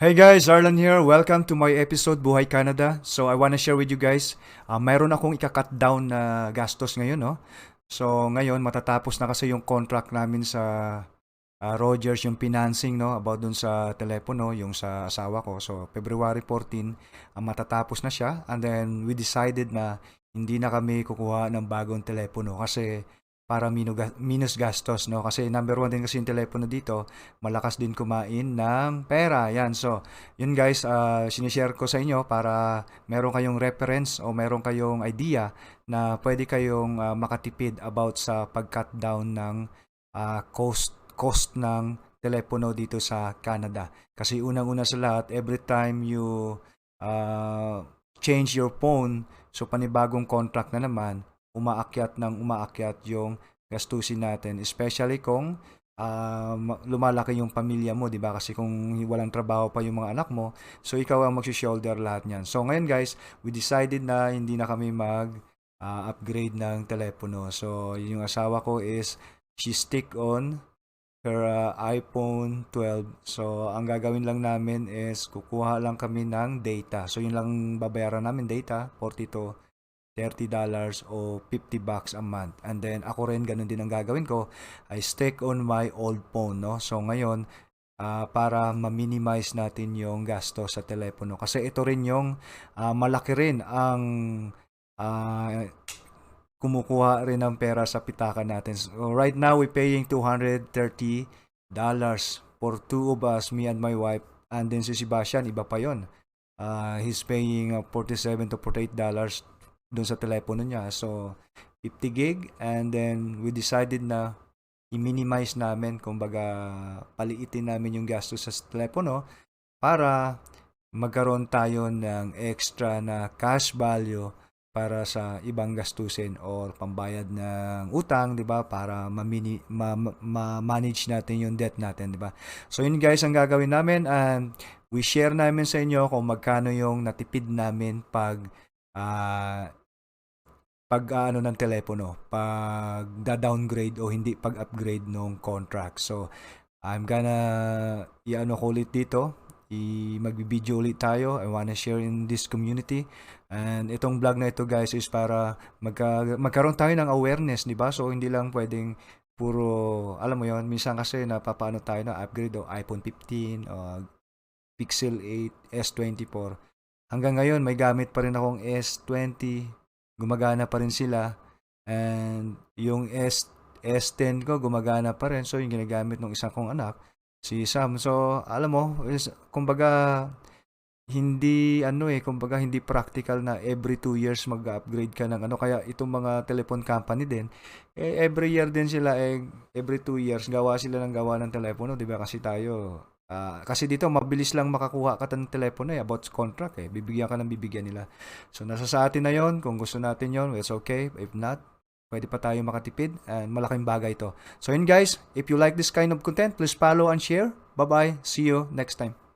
Hey guys, Arlan here. Welcome to my episode Buhay Canada. So I wanna share with you guys, uh, mayroon akong ika-cut down na gastos ngayon, no? So ngayon matatapos na kasi yung contract namin sa ah, Rogers, yung financing, no? About dun sa telepono, yung sa asawa ko. So February 14, ah, matatapos na siya. And then we decided na hindi na kami kukuha ng bagong telepono kasi para minu- minus gastos, no? Kasi number one din kasi yung telepono dito, malakas din kumain ng pera. Yan, so yun guys, uh, sinishare ko sa inyo para meron kayong reference o meron kayong idea na pwede kayong ah, makatipid about sa pag-cut down ng ah, cost, cost ng telepono dito sa Canada. Kasi unang-una sa lahat, every time you ah, change your phone, so panibagong contract na naman, umaakyat ng umaakyat yung gastusin natin. Especially kung ma- lumalaki yung pamilya mo, 'di ba? Kasi kung walang trabaho pa yung mga anak mo, so ikaw ang magsi-shoulder lahat niyan. So ngayon guys, we decided na hindi na kami mag ah, upgrade ng telepono. So yung asawa ko is she stick on her ah, iPhone 12. So ang gagawin lang namin is kukuha lang kami ng data. So yun lang babayaran namin data, 42 $30 o 50 bucks a month. And then ako rin ganun din ang gagawin ko. I stick on my old phone, no? So ngayon ah, para ma-minimize natin yung gasto sa telepono kasi ito rin yung ah, malaki rin ang ah, kumukuha rin ng pera sa pitaka natin. So right now we paying 230 dollars for two of us, me and my wife. And then si Sebastian, iba pa yon. Ah, he's paying ah, 47 to 48 dollars doon sa telepono niya. So, 50 gig and then we decided na i-minimize namin, kumbaga paliitin namin yung gastos sa telepono para magkaroon tayo ng extra na cash value para sa ibang gastusin or pambayad ng utang, 'di ba? Para ma-mini ma- ma- manage natin yung debt natin, 'di ba? So yun guys ang gagawin namin and we share namin sa inyo kung magkano yung natipid namin pag ah, pag ano ng telepono, pag da-downgrade o hindi pag-upgrade ng contract. So, I'm gonna i-ano ko ulit dito, i magbibideo ulit tayo. I wanna share in this community. And itong vlog na ito guys is para magka, magkaroon tayo ng awareness, di ba? So, hindi lang pwedeng puro, alam mo yon minsan kasi napapaano tayo na upgrade o iPhone 15 o Pixel 8, S24. Hanggang ngayon, may gamit pa rin akong S20, gumagana pa rin sila. And yung S, S10 ko, gumagana pa rin. So, yung ginagamit ng isang kong anak, si Sam. So, alam mo, is, kumbaga, hindi, ano eh, kumbaga, hindi practical na every two years mag-upgrade ka ng ano. Kaya, itong mga telephone company din, eh, every year din sila, eh, every two years, gawa sila ng gawa ng telepono, di ba? Kasi tayo, Ah, kasi dito mabilis lang makakuha ka ng telepono eh about contract eh. Bibigyan ka ng bibigyan nila. So nasa sa atin na 'yon. Kung gusto natin 'yon, it's okay. If not, pwede pa tayo makatipid and malaking bagay ito. So yun guys, if you like this kind of content, please follow and share. Bye-bye. See you next time.